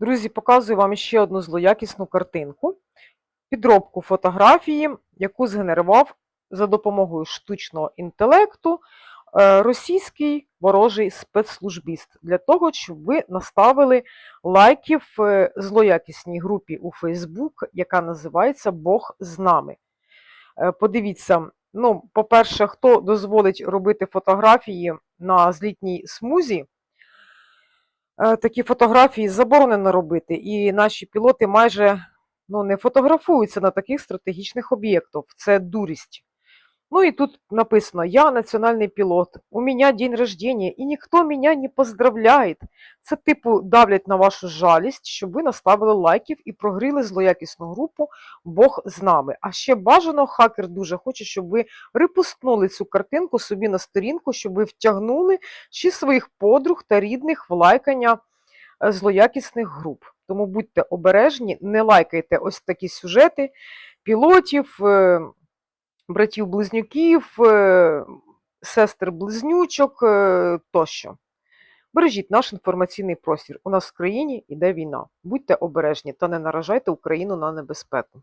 Друзі, показую вам ще одну злоякісну картинку. Підробку фотографії, яку згенерував за допомогою штучного інтелекту е, російський ворожий спецслужбіст для того, щоб ви наставили лайків е, злоякісній групі у Facebook, яка називається Бог з нами. Е, Подивіться, ну, по-перше, хто дозволить робити фотографії на злітній смузі, такі фотографії заборонено робити, і наші пілоти майже ну, не фотографуються на таких стратегічних об'єктах. Це дурість. Ну і тут написано: Я національний пілот, у мене день рождения, і ніхто мене не поздравляє. Це, типу, давлять на вашу жалість, щоб ви наставили лайків і прогріли злоякісну групу Бог з нами. А ще бажано, хакер дуже хоче, щоб ви репустнули цю картинку собі на сторінку, щоб ви втягнули ще своїх подруг та рідних в лайкання е, злоякісних груп. Тому будьте обережні, не лайкайте ось такі сюжети пілотів, е, братів-близнюків, е, сестер-близнючок е, тощо. Бережіть наш інформаційний простір. У нас в країні йде війна. Будьте обережні та не наражайте Україну на небезпеку.